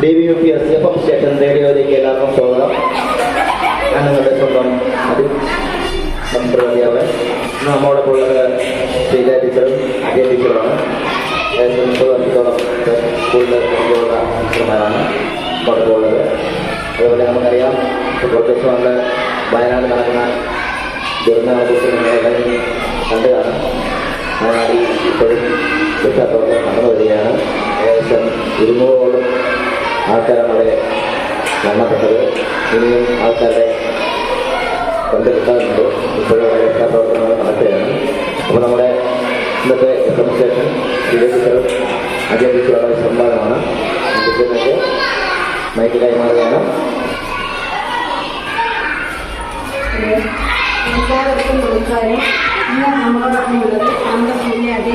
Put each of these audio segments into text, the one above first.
D U P S F M station റേഡിയോയിലേക്ക് എല്ലാവർക്കും സ്വാഗതം. ഞാൻ നിങ്ങളുടെ സ്വന്തം അത് സമ്പ്രദായവൻ നമ്മുടെ ഉള്ളത് ശ്രീജ ടീച്ചറും അജയ ടീച്ചറുമാണ്. മുപ്പത് വർഷത്തോളം പരിചയമുള്ള ടീച്ചർമാരാണ് നമ്മോടൊപ്പം അതുപോലെ നമുക്കറിയാം കുറച്ച് വയനാട് നടക്കുന്ന ദുരന്തങ്ങളെക്കുറിച്ച് കണ്ടതാണ് കണ്ടു കാണും വയനാട്ടിൽ ഇപ്പോഴും രക്ഷാപ്രവർത്തനം നടന്നു വരികയാണ് ഏകദേശം ഇരുന്നൂറോളം ആൾക്കാരാണ് അവിടെ മരണപ്പെട്ടത് ഇനിയും ആൾക്കാരെ കണ്ടെടുക്കാറുണ്ട്. ഇപ്പോഴും അവിടെ രക്ഷാപ്രവർത്തനങ്ങൾ നടക്കുകയാണ്. അപ്പോൾ നമ്മുടെ ഇന്നത്തെ എഫ് സ്റ്റേഷൻ ടീച്ചറും അജയ ടീച്ചറുടെ സംവാദമാണ് ടീച്ചറിനൊക്കെ മൈക്ക് കൈമാറുകയാണ്. എല്ലാവർക്കും നമസ്കാരം. ഇന്ന് നമ്മളോടൊപ്പം ഉള്ളത് നമ്മുടെ സ്കൂളിലെ അതേ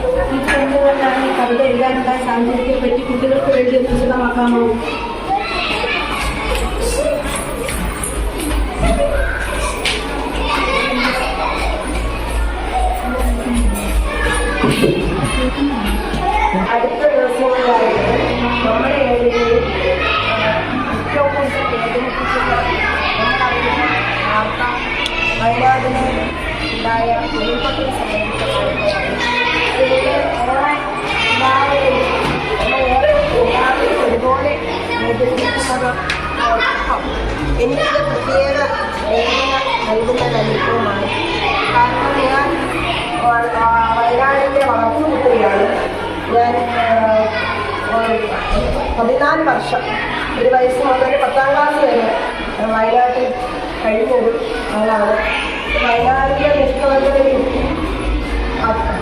ടീച്ചർ എന്തുകൊണ്ടാണ് ഈ കവിത എഴുതാനുള്ള സാഹചര്യത്തെ പറ്റി കുട്ടികൾക്ക് വേണ്ടി വിശദമാക്കാമോ അടുത്ത ദിവസങ്ങളിലായിട്ട് നമ്മുടെ ഏരിയയിൽ ഏറ്റവും കൂടുതൽ വേദനിപ്പിക്കുന്ന എന്നറിയുന്ന വാർത്ത വയനാടിന് ഉണ്ടായ ഉരുൾപൊട്ടൽ നൽകുന്ന അനുഭവമാണ് കാരണം ഞാൻ വയനാടിന്റെ വളർത്തുകുട്ടിയാണ് ഞാൻ പതിനാല് വർഷം ഒരു വയസ്സ് മുതൽ പത്താം ക്ലാസ് വരെ വയനാട്ടിൽ കഴിഞ്ഞൊരു ആളാണ് വയനാടിന്റെ നിഷ്കളങ്കതയും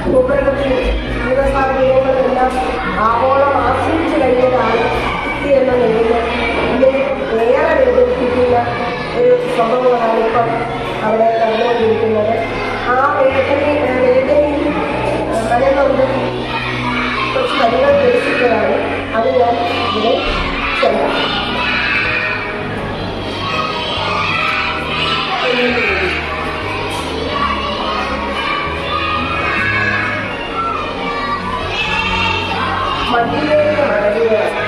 ഭൂപ്രകൃതി ജീവിത 자리가 될 수 있어야 하는 아무런 일을 시켜라. 만들어서 말하는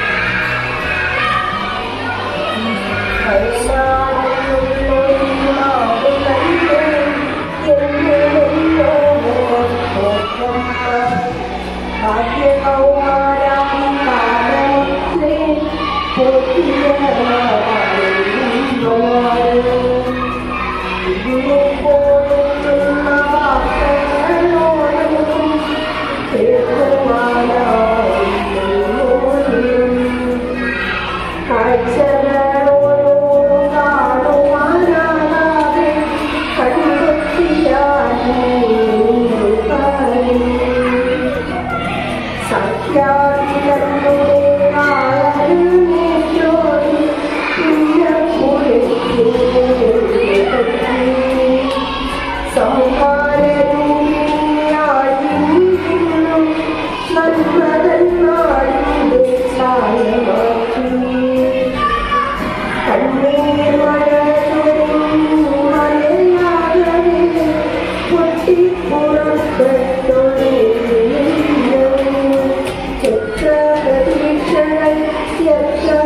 here.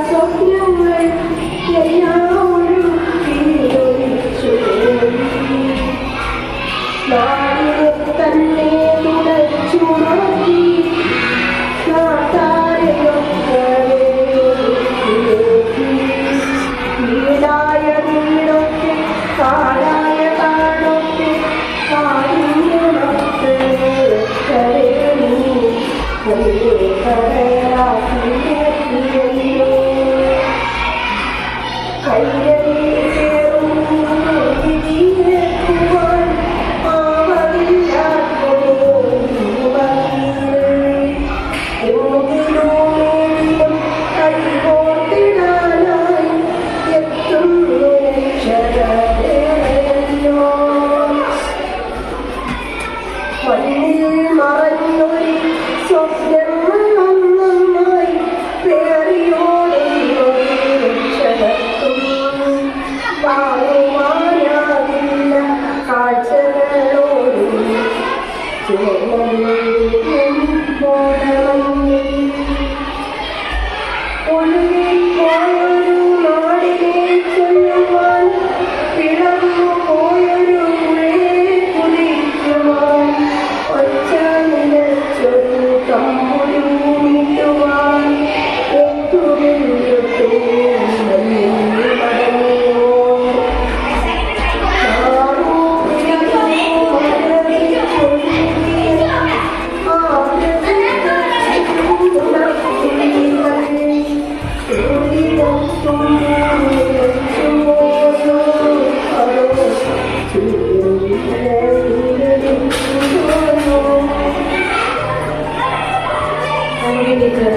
ടീച്ചർ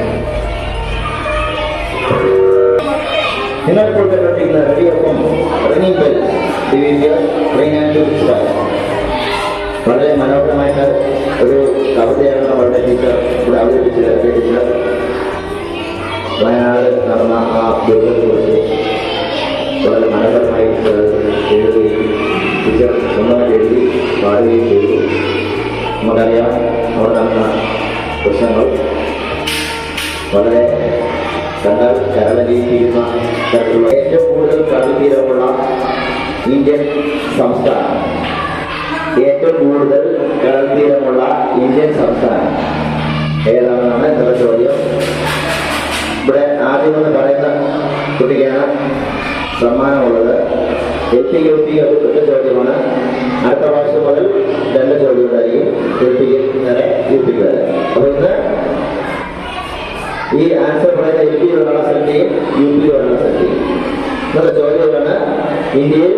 നിങ്ങൾ ഇപ്പോൾ കണ്ടിരിക്കുന്ന റെഡിയൊപ്പം റിംഗിംഗ് ബെൽ ഡിവിഡിയോ റിംഗ് ആൻഡ് സ്റ്റാർ വളരെ മനോഹരമായിട്ട് ഒരു കവിതയാണ് നമ്മളുടെ ടീച്ചർ ഇവിടെ അവതരിപ്പിച്ചത്. ടീച്ചർ വയനാട് നടന്ന ആ ദുരിതത്തെക്കുറിച്ച് വളരെ മനോഹരമായി എഴുതുകയും ടീച്ചർ സ്വന്തമായി എഴുതി പാടുകയും ചെയ്തു. നമുക്കറിയാം അവിടെ നടന്ന പ്രശ്നങ്ങൾ. വളരെ കണ്ടാൽ കരളലിയിക്കുന്ന തരത്തിലുള്ള ഏറ്റവും കൂടുതൽ കടൽത്തീരമുള്ള ഇന്ത്യൻ സംസ്ഥാനം. ഏറ്റവും കൂടുതൽ കടൽത്തീരമുള്ള ഇന്ത്യൻ സംസ്ഥാനം. ഏതാണെന്നാണ് എന്നുള്ള ചോദ്യം? ഇവിടെ ആദ്യം എന്ന് പറയുന്ന കുട്ടിക്കാണ് സമ്മാനമുള്ളത്. എൽ പി യു പി അത് ഒറ്റ ചോദ്യമാണ്. അടുത്ത പ്രാവശ്യം മുതൽ രണ്ട് ചോദ്യം ഉണ്ടായിരിക്കും എൽ പി വരെ യു പി വരെ അപ്പോൾ ഇന്ന് ഈ ആൻസർ പറയുന്ന എൽ പിയിലുള്ള സ്ഥലത്തെയും യു പിയിലുള്ള സ്ഥലത്തെയും ഇന്നത്തെ ചോദ്യമാണ് ഇന്ത്യയിൽ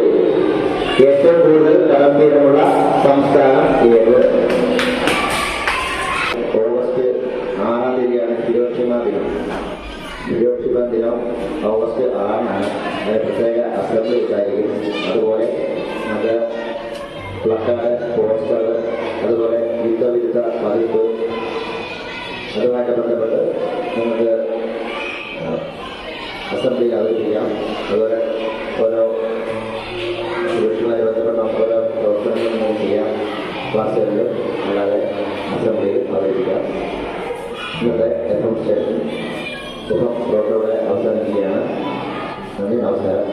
ഏറ്റവും കൂടുതൽ കടമ്പീരമുള്ള സംസ്ഥാനം ഏത്? പ്രത്യേക അസംബ്ലി ഉണ്ടായിരിക്കും അതുപോലെ അത് പ്ലക്കാർഡ് പോസ്റ്റർ അതുപോലെ യുദ്ധവിരുദ്ധ പതിപ്പ് അതുമായിട്ട് ബന്ധപ്പെട്ട് നമുക്ക് അസംബ്ലി അവതരിപ്പിക്കാം അതുപോലെ ഓരോ സുരക്ഷയുമായി ബന്ധപ്പെട്ട നമുക്ക് ഓരോ പ്രവർത്തനങ്ങൾ നമുക്ക് ചെയ്യാം ക്ലാസ്സുകളിൽ അല്ലാതെ അസംബ്ലിയിൽ അവതരിപ്പിക്കാം ഇന്നത്തെ എഫ് എം സ്റ്റേഷൻ സുഖം പ്രോഗ്രാമോടെ അവസാനിക്കുകയാണ് നന്ദി നമസ്കാരം